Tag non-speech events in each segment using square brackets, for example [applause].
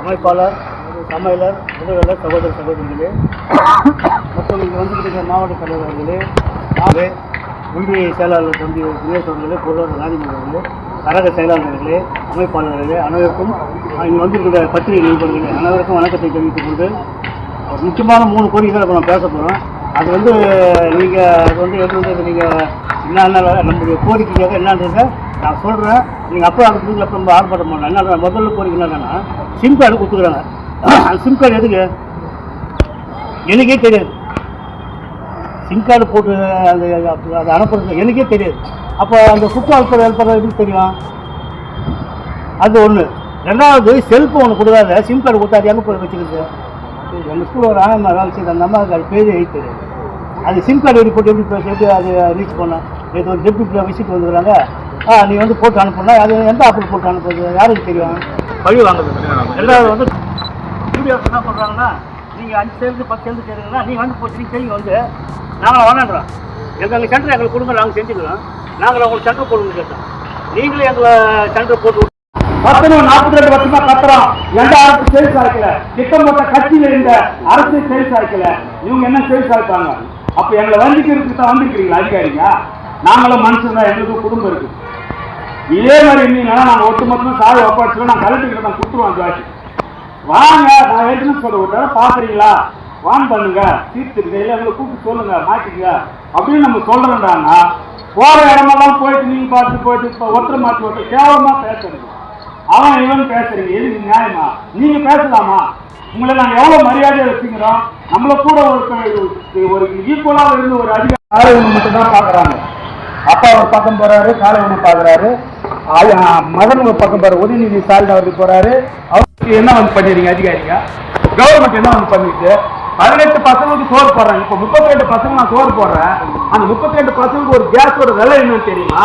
அமைப்பாளர் சமையலர் உதவியாளர் சகோதர சகோதரிகளே மற்றும் இங்கே வந்துருக்கிற மாவட்ட தலைவர்களே அவர்களே நாவே ஒன்றிய செயலாளர் தம்பி தினேஷ் அவர்களே பொருளாதார ராணிமன் அவர்களே கழக செயலாளர்களே அமைப்பாளர்களே அனைவருக்கும் இங்கே வந்திருக்கிற பத்திரிகை நிருபர்களே அனைவருக்கும் வணக்கத்தை தெரிவித்துக் கொண்டு ஒரு முக்கியமான மூணு கோரிக்கைகளை இப்போ நான் பேச போகிறோம் அது வந்து நீங்கள் அது வந்து எப்படி வந்து நீங்கள் என்னென்ன நம்முடைய கோரிக்கையாக என்னன்றதை நான் சொல்கிறேன் நீங்கள் அப்போ அதுக்கு நீங்கள் அப்போ நம்ம ஆர்ப்பாட்டம் பண்ணலாம் என்ன முதல்ல கோரிக்கை என்னன்னா சிம் கார்டு கொடுத்துக்குறாங்க. [clears throat] அந்த சிம் கார்டு எதுக்கு? எனக்கே தெரியாது. சிம் கார்டு போட்டு அந்த அதை அனுப்புறது எனக்கே தெரியாது. அப்போ அந்த குற்ற அல்பர் அனுப்புறது எப்படி தெரியும்? அது ஒன்று ரெண்டாவது செல்ஃபோன் கொடுக்காத சிம் கார்டு கொடுத்தா அது எங்கே போய் எங்கள் ஸ்கூலில் ஒரு ஆயம்மா வேலை செய்த அந்த அம்மாவுக்கு அது பேர் எழுத்து. தெரியாது அது சிம் கார்டு எப்படி போட்டு எப்படி பேச எப்படி அது ரீச் பண்ணேன் இது ஒரு டெப்யூட்டி விசிட் வந்துக்கிறாங்க ஆ நீ வந்து போட்டு அனுப்புனா அது எந்த ஆப்பிள் போட்டு அனுப்புறது? யாருக்கு தெரியும்? பழி வாங்குறது ரெண்டாவது வந்து என்ன பண்ணுறாங்கன்னா நீங்கள் அஞ்சு சேர்ந்து பத்து சேர்ந்து செய்கிறீங்கன்னா நீங்கள் வந்து போச்சு நீங்கள் செய்யுங்க வந்து. நாங்களும் வேணான்றோம் எங்கள் சென்டர் எங்களுக்கு கொடுங்க நாங்கள் செஞ்சுக்கிறோம். நாங்கள் உங்களுக்கு சென்டர் போடுங்க கேட்டோம். நீங்களே எங்களை சென்டர் போட்டு பத்தனும் நாற்பத்தி ரெண்டு வருஷமா கத்துறோம். எந்த அரசு சேல்ஸ் ஆய்க்கல திட்டம் போட்ட கட்சியில இருந்த அரசு சேல்ஸ் ஆய்க்கல இவங்க என்ன சேல்ஸ் ஆய்ப்பாங்க அப்ப எங்களை வஞ்சிக்கிறதுக்கு தான் வந்திருக்கிறீங்களா அதிகாரிங்க? நாங்களும் மனுஷன் தான் எங்களுக்கு குடும்பம் இருக்கு. இதே மாதிரி இருந்தீங்கன்னா நாங்கள் ஒட்டுமொத்தமா சாவி ஒப்படைச்சிடும் நான் கலெக்டர் நான் கொடுத்துருவோம் ஜாஸ்தி வாங்க நான் ஏற்கனவே சொல்ல ஒரு பாக்குறீங்களா வான் பண்ணுங்க தீர்த்துருங்க இல்லை எங்களை கூப்பிட்டு சொல்லுங்க மாட்டிங்க அப்படின்னு நம்ம சொல்றோம்டானா போற இடமெல்லாம் போயிட்டு நீங்க பார்த்து போயிட்டு இப்போ ஒருத்தர் மாற்றி ஒருத்தர் கேவலமா பேசுறீங்க அவன் இவன் பேசுறீங்க எது நியாயமா? நீங்க பேசலாமா? உங்களை நாங்க எவ்வளவு மரியாதையை வச்சுக்கிறோம்? நம்மள கூட ஒரு ஒரு ஈக்குவலா இருந்து ஒரு அதிகாரி மட்டும் தான் பாக்குறாங்க அப்பா ஒரு பக்கம் போறாரு காலைவனை பாக்குறாரு மகன் ஒரு பக்கம் போறாரு உதயநிதி ஸ்டாலின் அவருக்கு போறாரு. அவருக்கு என்ன வந்து பண்ணிடுறீங்க அதிகாரிங்க? கவர்மெண்ட் என்ன வந்து பண்ணிட்டு பதினெட்டு பசங்களுக்கு சோறு போடுறாங்க. இப்போ முப்பத்தி ரெண்டு பசங்க நான் சோறு போடுறேன். அந்த முப்பத்தி ரெண்டு பசங்களுக்கு ஒரு கேஸோட விலை என்னன்னு தெரியுமா?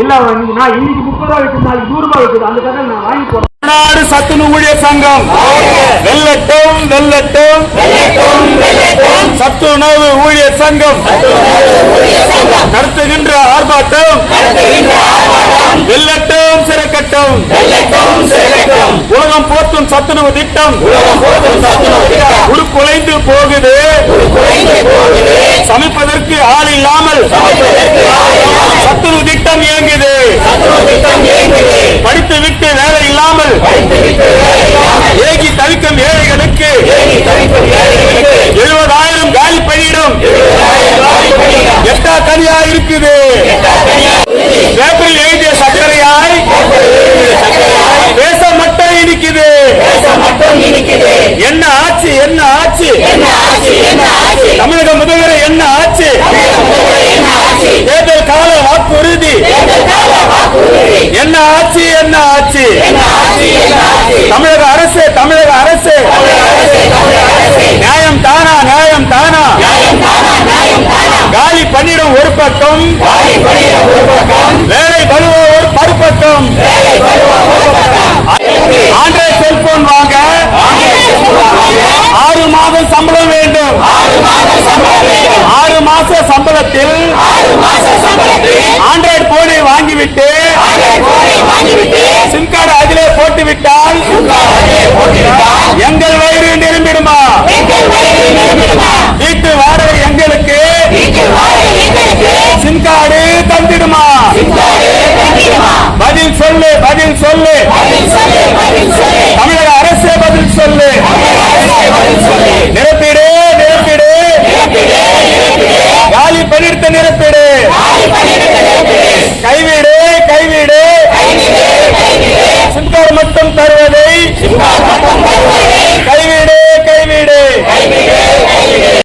இல்ல நான் இன்னைக்கு முப்பது ரூபாய் விற்குது நாளைக்கு நூறு ரூபாய் விற்குது அந்த கதை நான் வாங்கி போறேன் நாடு சத்துணு ஊழியர் சங்கம். வெல்லட்டும். வெல்லட்டும். சத்துணவு ஊழியர் சங்கம். நடத்துகின்ற ஆர்ப்பாட்டம். வெல்லட்டும் சிறக்கட்டும். உலகம் போர்த்தும் சத்துணவு திட்டம். உருக்குலைந்து போகுது. சமைப்பதற்கு ஆள் இல்லாமல் சத்துணவு திட்டம் இயங்குது. படித்து விட்டு வேலை இல்லாமல் ஏகி தவிக்கம் எட்டா இருக்குது? பேப்பரில் எழுதிய சர்க்கரையாய் பேச மட்டும் இனிக்குது. என்ன ஆச்சு? என்ன ஆச்சு? தமிழக முதல்வர் என்ன ஆச்சு? தேர்தல் கால வாக்குறுதி. என்ன ஆச்சு? என்ன ஆச்சு தமிழக அரசு தமிழக அரசு நியாயம் தானா நியாயம் தானா காலி பணியிடம் ஒரு பக்கம் வேலை வருவோர் பருப்பட்டும் மறுபக்கம். ஆண்ட்ராய்ட் செல்போன் வாங்க. ஆறு மாதம் சம்பளம் வேண்டும். ஆறு மாச சம்பளத்தில் ஆண்ட்ராய்டு போனை வாங்கிவிட்டு சிம் கார்டு அதிலே போட்டுவிட்டால் பதில் சொல்லு பதில் சொல்லு. தமிழக அரசே பதில் சொல்லு. நிரப்பிடு நிரப்பிடு. காலி பணித்த நிரப்பிடு. கைவிடு கைவிடு. சிந்தார் மட்டும் தரு